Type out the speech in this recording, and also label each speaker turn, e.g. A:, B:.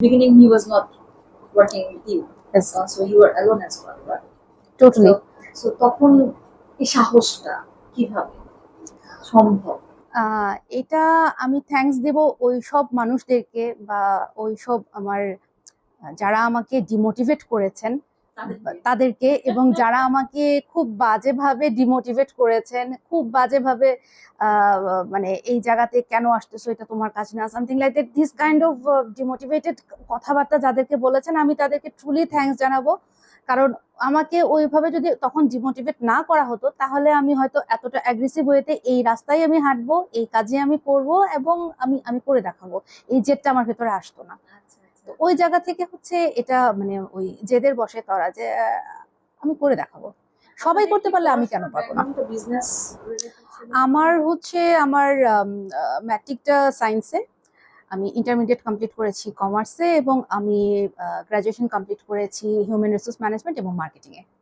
A: beginning he was not working with you,
B: Yes,
A: uh, so you were alone as well, right?
B: totally.
A: So, তখন এই সাহসটা কীভাবে সম্ভব
B: এটা আমি থ্যাংকস দেব ওই সব মানুষদেরকে বা ওই সব আমার যারা আমাকে ডিমোটিভেট করেছেন
A: তাদেরকে?
B: এবং যারা আমাকে খুব বাজেভাবে ডিমোটিভেট করেছেন খুব বাজেভাবে মানে এই জায়গাতে কেন আসতেছো এটা তোমার কাছে না something like that this kind of demotivated কথাবার্তা যাদেরকে বলেছেন আমি তাদেরকে ট্রুলি থ্যাঙ্কস জানাব কারণ আমাকে ওইভাবে যদি তখন ডিমোটিভেট না করা হতো তাহলে আমি হয়তো এতটা অ্যাগ্রেসিভ হয়েতে এই রাস্তায় আমি হাঁটবো এই কাজে আমি করব এবং আমি আমি করে দেখাবো এই জেদটা আমার ভেতরে আসতো না
A: আচ্ছা।
B: তো ওই জায়গা থেকে হচ্ছে এটা মানে ওই জেদের বসে করা যে আমি করে দেখাবো। সবাই করতে পারলে আমি কেন পারব না? আমার হচ্ছে আমার ম্যাট্রিকটা সায়েন্সে আমি ইন্টারমিডিয়েট কমপ্লিট করেছি কমার্সে এবং আমি গ্রাজুয়েশন কমপ্লিট করেছি হিউম্যান রিসোর্স ম্যানেজমেন্ট এবং মার্কেটিংয়ে